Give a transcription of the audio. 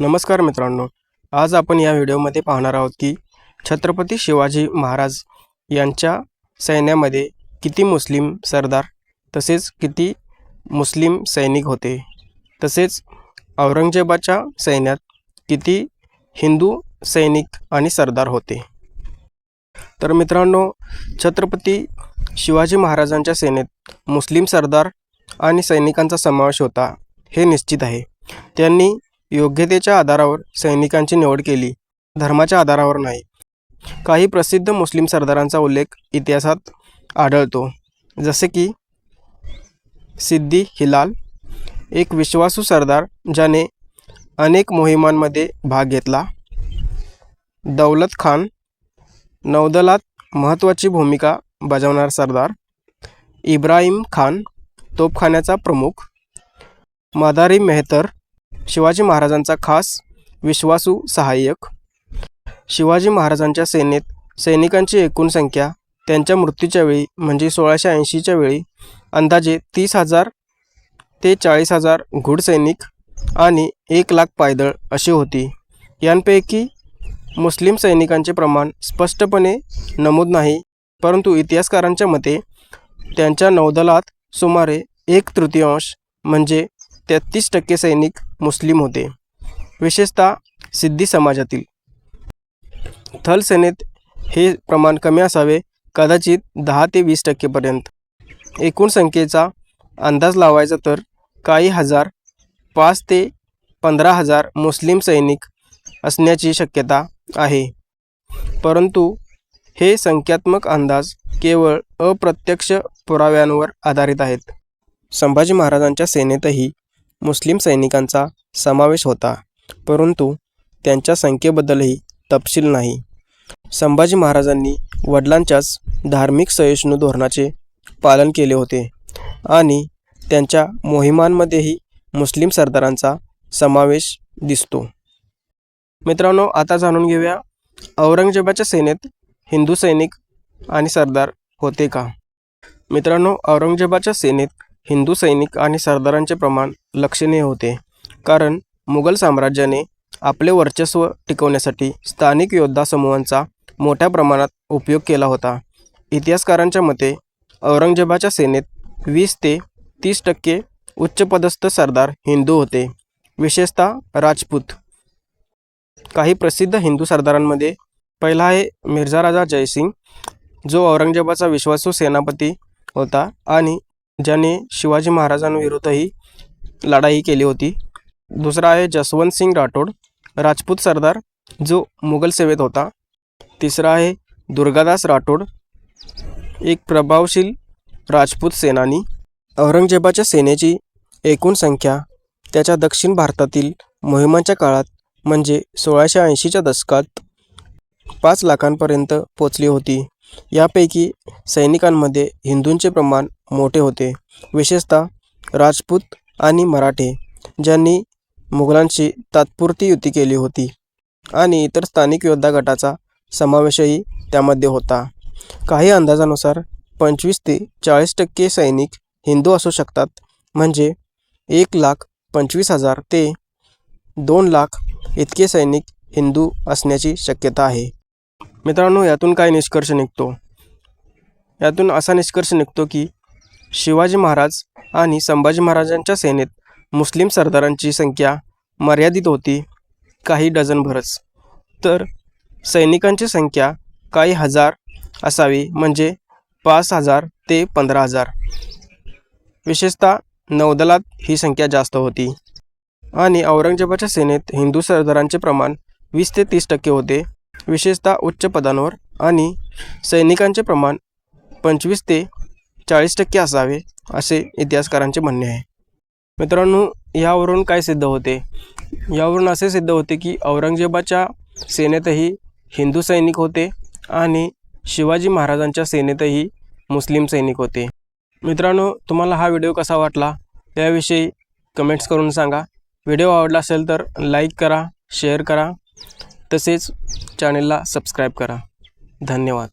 नमस्कार मित्रांनो. आज आपण या व्हिडिओमध्ये पाहणार आहोत की छत्रपती शिवाजी महाराज यांच्या सैन्यामध्ये किती मुस्लिम सरदार तसेच किती मुस्लिम सैनिक होते. तसेच औरंगजेबाच्या सैन्यात किती हिंदू सैनिक आणि सरदार होते. तर मित्रांनो छत्रपती शिवाजी महाराजांच्या सेनेत मुस्लिम सरदार आणि सैनिकांचा समावेश होता हे निश्चित आहे. त्यांनी योग्यतेच्या आधारावर सैनिकांची निवड केली. धर्माच्या आधारावर नाही. काही प्रसिद्ध मुस्लिम सरदारांचा उल्लेख इतिहासात आढळतो. जसे की सिद्दी हिलाल एक विश्वासू सरदार ज्याने अनेक मोहिमांमध्ये भाग घेतला. दौलत खान नौदलात महत्त्वाची भूमिका बजावणार सरदार. इब्राहिम खान तोफखान्याचा प्रमुख. मदारी मेहतर शिवाजी महाराजांचा खास विश्वासू सहाय्यक. शिवाजी महाराजांच्या सेनेत सैनिकांची एकूण संख्या त्यांच्या मृत्यूच्या वेळी म्हणजे सोळाशे ऐंशीच्या वेळी अंदाजे तीस हजार ते चाळीस हजार घुडसैनिक आणि एक लाख पायदळ अशी होती. यांपैकी मुस्लिम सैनिकांचे प्रमाण स्पष्टपणे नमूद नाही परंतु इतिहासकारांच्या मते त्यांच्या नौदलात सुमारे एक तृतीयांश म्हणजे तेहतीस टक्के सैनिक मुस्लिम होते. विशेषतः सिद्धी समाजातील. थल सेनेत हे प्रमाण कमी असावे कदाचित दहा ते वीस टक्केपर्यंत एकूण संख्येचा अंदाज लावायचा तर काही हजार पाच ते पंधरा हजार मुस्लिम सैनिक असण्याची शक्यता आहे. परंतु हे संख्यात्मक अंदाज केवळ अप्रत्यक्ष पुराव्यांवर आधारित आहेत. संभाजी महाराजांच्या सेनेतही मुस्लिम सैनिकांचा समावेश होता परंतु त्यांच्या संख्येबद्दलही तपशील नाही. संभाजी महाराजांनी वडिलांच्याच धार्मिक सहिष्णू धोरणाचे पालन केले होते आणि त्यांच्या मोहिमांमध्येही मुस्लिम सरदारांचा समावेश दिसतो. मित्रांनो आता जाणून घेऊया औरंगजेबाच्या सेनेत हिंदू सैनिक आणि सरदार होते का? मित्रांनो औरंगजेबाच्या सेनेत हिंदू सैनिक आणि सरदारांचे प्रमाण लक्षणीय होते. कारण मुघल साम्राज्याने आपले वर्चस्व टिकवण्यासाठी स्थानिक योद्धा समूहांचा मोठ्या प्रमाणात उपयोग केला होता. इतिहासकारांच्या मते औरंगजेबाच्या सेनेत वीस ते तीस टक्के उच्चपदस्थ सरदार हिंदू होते विशेषतः राजपूत. काही प्रसिद्ध हिंदू सरदारांमध्ये पहिला आहे मिर्झा राजा जयसिंग जो औरंगजेबाचा विश्वासू सेनापती होता आणि ज्याने शिवाजी महाराजांविरुद्धही लढाई केली होती. दुसरा आहे जसवंत सिंग राठोड राजपूत सरदार जो मुघल सेवेत होता. तिसरा आहे दुर्गादास राठोड एक प्रभावशील राजपूत सेनानी. औरंगजेबाच्या सेनेची एकूण संख्या त्याच्या दक्षिण भारतातील मोहिमांच्या काळात म्हणजे सोळाशे ऐंशीच्या दशकात पाच लाखांपर्यंत पोचली होती. यापैकी सैनिकांमध्ये हिंदूंचे प्रमाण मोठे होते. विशेषतः राजपूत आणि मराठे ज्यांनी मुघलांशी तात्पुरती युती केली होती आणि इतर स्थानिक योद्धा गटाचा समावेशही त्यामध्ये होता. काही अंदाजानुसार पंचवीस ते चाळीस टक्के सैनिक हिंदू असू शकतात म्हणजे एक लाख पंचवीस हजार ते दोन लाख इतके सैनिक हिंदू असण्याची शक्यता आहे. मित्रांनो यातून काय निष्कर्ष निघतो? यातून असा निष्कर्ष निघतो की शिवाजी महाराज आणि संभाजी महाराजांच्या सेनेत मुस्लिम सरदारांची संख्या मर्यादित होती काही डझनभरच तर सैनिकांची संख्या काही हजार असावी म्हणजे पाच हजार ते पंधरा हजार. विशेषतः नौदलात ही संख्या जास्त होती. आणि औरंगजेबाच्या सेनेत हिंदू सरदारांचे प्रमाण वीस ते तीस टक्के होते. विशेषतः उच्च पदांवर आणि सैनिकांचे प्रमाण पंचवीस ते चाळीस टक्के असावे असे इतिहासकारांचे म्हणणे आहे. मित्रांनो यावरून काय सिद्ध होते? यावरून असे सिद्ध होते की औरंगजेबाच्या सेनेतही हिंदू सैनिक होते आणि शिवाजी महाराजांच्या सेनेतही मुस्लिम सैनिक होते. मित्रांनो तुम्हाला हा व्हिडिओ कसा वाटला? त्याविषयी कमेंट्स करून सांगा. व्हिडिओ आवडला असेल तर लाईक करा शेअर करा. तसेच चॅनेलला सबस्क्राईब करा. धन्यवाद.